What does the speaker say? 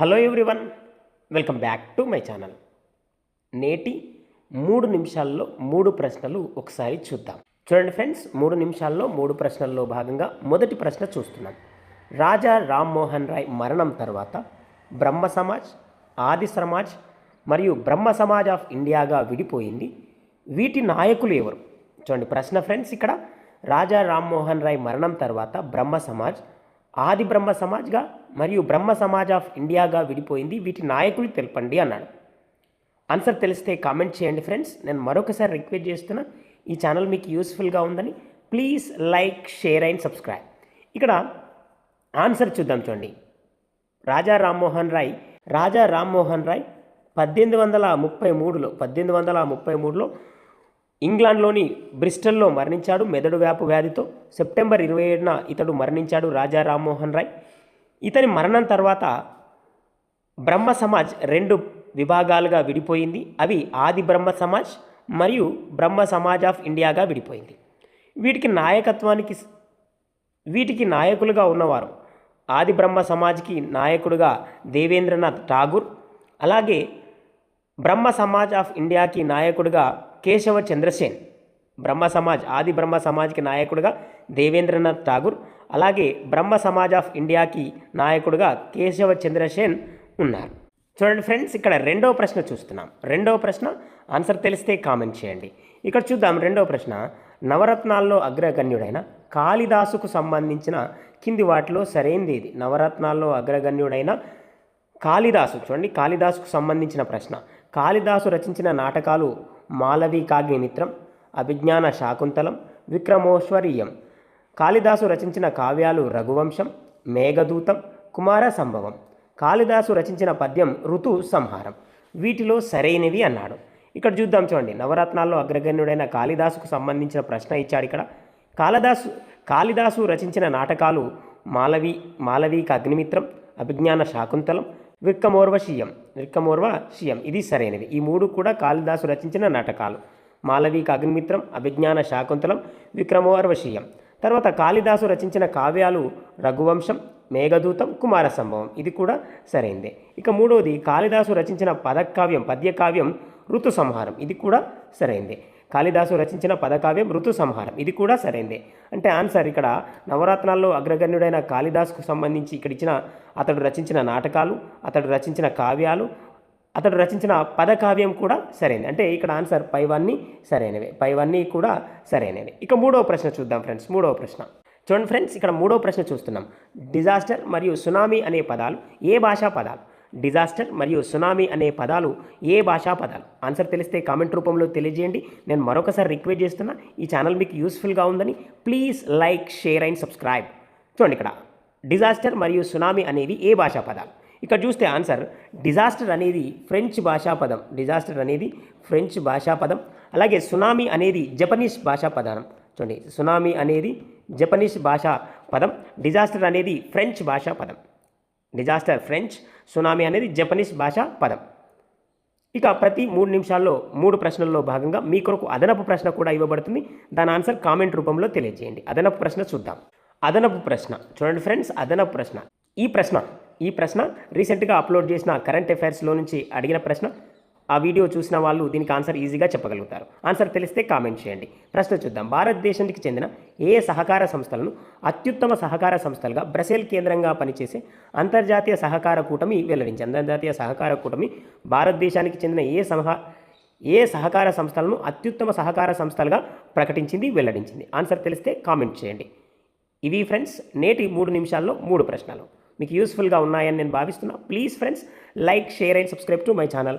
Hello everyone welcome back to my channel. నేటి మూడు నిమిషాల్లో మూడు ప్రశ్నలు ఒకసారి చూద్దాం. చూడండి ఫ్రెండ్స్ మూడు నిమిషాల్లో మూడు ప్రశ్నల్లో భాగంగా మొదటి ప్రశ్న చూస్తున్నాం. రాజా రామ్మోహన్ రాయ్ మరణం తర్వాత బ్రహ్మ సమాజ్ ఆది సమాజ్ మరియు బ్రహ్మ సమాజ్ ఆఫ్ ఇండియాగా విడిపోయింది. వీటి నాయకులు ఎవరు? చూడండి ప్రశ్న ఫ్రెండ్స్ ఇక్కడ రాజా రామ్మోహన్ రాయ్ మరణం తర్వాత బ్రహ్మ సమాజ్ ఆది బ్రహ్మ సమాజ్గా మరియు బ్రహ్మ సమాజ్ ఆఫ్ ఇండియాగా విడిపోయింది. వీటి నాయకులు తెలపండి అన్నాడు. ఆన్సర్ తెలిస్తే కామెంట్ చేయండి ఫ్రెండ్స్. నేను మరొకసారి రిక్వెస్ట్ చేస్తున్నా ఈ ఛానల్ మీకు యూస్ఫుల్గా ఉందని please like share and subscribe. ఇక్కడ ఆన్సర్ చూద్దాం చూడండి. రాజా రామ్మోహన్ రాయ్ రాజా రామ్మోహన్ రాయ్ పద్దెనిమిది వందల ముప్పై మూడులో పద్దెనిమిది వందల ముప్పై మూడులో ఇంగ్లాండ్లోని బ్రిస్టల్లో మరణించాడు మెదడు వ్యాపు వ్యాధితో. సెప్టెంబర్ ఇరవై ఏడున ఇతడు మరణించాడు రాజా రామ్మోహన్ రాయ్. ఇతని మరణం తర్వాత బ్రహ్మ సమాజ్ రెండు విభాగాలుగా విడిపోయింది. అవి ఆది బ్రహ్మ సమాజ్ మరియు బ్రహ్మ సమాజ్ ఆఫ్ ఇండియాగా విడిపోయింది. వీటికి నాయకత్వానికి వీటికి నాయకులుగా ఉన్నవారు ఆది బ్రహ్మ సమాజ్కి నాయకుడుగా దేవేంద్రనాథ్ ఠాగూర్. అలాగే బ్రహ్మ సమాజ్ ఆఫ్ ఇండియాకి నాయకుడిగా కేశవ చంద్రసేన్. బ్రహ్మ సమాజ్ ఆది బ్రహ్మ సమాజ్కి నాయకుడిగా దేవేంద్రనాథ్ ఠాగూర్. అలాగే బ్రహ్మ సమాజ్ ఆఫ్ ఇండియాకి నాయకుడిగా కేశవ చంద్రసేన్ ఉన్నారు. చూడండి ఫ్రెండ్స్ ఇక్కడ రెండవ ప్రశ్న చూస్తున్నాం. రెండవ ప్రశ్న ఆన్సర్ తెలిస్తే కామెంట్ చేయండి. ఇక్కడ చూద్దాం రెండవ ప్రశ్న. నవరత్నాల్లో అగ్రగణ్యుడైన కాళిదాసుకు సంబంధించిన కింది వాటిలో సరైనది ఇది నవరత్నాల్లో అగ్రగణ్యుడైన కాళిదాసు చూడండి కాళిదాసుకు సంబంధించిన ప్రశ్న. కాళిదాసు రచించిన నాటకాలు మాలవి కాగ్నిమిత్రం అభిజ్ఞాన శాకుంతలం విక్రమోశ్వరీయం. కాళిదాసు రచించిన కావ్యాలు రఘువంశం మేఘదూతం కుమార సంభవం. కాళిదాసు రచించిన పద్యం ఋతు సంహారం. వీటిలో సరైనవి అన్నాడు. ఇక్కడ చూద్దాం చూడండి. నవరత్నాల్లో అగ్రగణ్యుడైన కాళిదాసుకు సంబంధించిన ప్రశ్న ఇచ్చాడు ఇక్కడ. కాళిదాసు కాళిదాసు రచించిన నాటకాలు మాలవి మాలవీక అగ్నిమిత్రం అభిజ్ఞాన శాకుంతలం విక్కమోర్వశీయం. విక్కమోర్వశీయం. ఇది సరైనది. ఈ మూడు కూడా కాళిదాసు రచించిన నాటకాలు. మాలవీక అగ్నిమిత్రం అభిజ్ఞాన శాకుంతలం విక్రమోర్వశీయం. తర్వాత కాళిదాసు రచించిన కావ్యాలు రఘువంశం మేఘదూతం కుమార సంభవం ఇది కూడా సరైందే. ఇక మూడవది కాళిదాసు రచించిన పదకావ్యం పద్యకావ్యం ఋతు సంహారం ఇది కూడా సరైందే. కాళిదాసు రచించిన పదకావ్యం ఋతు సంహారం. ఇది కూడా సరైందే. అంటే ఆన్సర్ ఇక్కడ నవరత్నాల్లో అగ్రగణ్యుడైన కాళిదాసుకు సంబంధించి ఇక్కడ ఇచ్చిన అతడు రచించిన నాటకాలు అతడు రచించిన కావ్యాలు అతడు రచించిన పదకావ్యం కూడా సరైనది అంటే ఇక్కడ ఆన్సర్ పైవన్నీ సరైనవే. పైవన్నీ కూడా సరైనవి. ఇక మూడవ ప్రశ్న చూద్దాం ఫ్రెండ్స్. మూడవ ప్రశ్న. చూడండి ఫ్రెండ్స్ ఇక్కడ మూడో ప్రశ్న చూస్తున్నాం. డిజాస్టర్ మరియు సునామీ అనే పదాలు ఏ భాషా పదాలు? డిజాస్టర్ మరియు సునామీ అనే పదాలు ఏ భాషా పదాలు? ఆన్సర్ తెలిస్తే కామెంట్ రూపంలో తెలియజేయండి. నేను మరొకసారి రిక్వెస్ట్ చేస్తున్నా ఈ ఛానల్ మీకు యూస్ఫుల్గా ఉందని please like share and subscribe. చూడండి ఇక్కడ. డిజాస్టర్ మరియు సునామీ అనేవి ఏ భాషా పదాలు ఇక్కడ చూస్తే ఆన్సర్ డిజాస్టర్ అనేది ఫ్రెంచ్ భాషా పదం. డిజాస్టర్ అనేది ఫ్రెంచ్ భాషా పదం. అలాగే సునామీ అనేది జపనీస్ భాషా పదం. చూడండి సునామీ అనేది జపనీస్ భాషా పదం. డిజాస్టర్ అనేది ఫ్రెంచ్ భాషా పదం. డిజాస్టర్ ఫ్రెంచ్ సునామీ అనేది జపనీస్ భాషా పదం. ఇక ప్రతి మూడు నిమిషాల్లో మూడు ప్రశ్నల్లో భాగంగా మీ కొరకు అదనపు ప్రశ్న కూడా ఇవ్వబడుతుంది. దాని ఆన్సర్ కామెంట్ రూపంలో తెలియజేయండి. అదనపు ప్రశ్న చూద్దాం. అదనపు ప్రశ్న. చూడండి ఫ్రెండ్స్ అదనపు ప్రశ్న. ఈ ప్రశ్న ఈ ప్రశ్న రీసెంట్గా అప్లోడ్ చేసిన కరెంట్ అఫైర్స్లో నుంచి అడిగిన ప్రశ్న. ఆ వీడియో చూసిన వాళ్ళు దీనికి ఆన్సర్ ఈజీగా చెప్పగలుగుతారు. ఆన్సర్ తెలిస్తే కామెంట్ చేయండి. ప్రశ్న చూద్దాం. భారతదేశానికి చెందిన ఏ సహకార సంస్థలను అత్యుత్తమ సహకార సంస్థలుగా బ్రసెల్ కేంద్రంగా పనిచేసే అంతర్జాతీయ సహకార కూటమి వెల్లడించింది. అంతర్జాతీయ సహకార కూటమి భారతదేశానికి చెందిన ఏ సహ ఏ సహకార సంస్థలను అత్యుత్తమ సహకార సంస్థలుగా ప్రకటించింది వెల్లడించింది? ఆన్సర్ తెలిస్తే కామెంట్ చేయండి. ఇవి ఫ్రెండ్స్ నేటి మూడు నిమిషాల్లో మూడు ప్రశ్నలు. మీకు యూస్ఫుల్గా ఉన్నాయని నేను భావిస్తున్నా. Please friends like share and subscribe to my channel.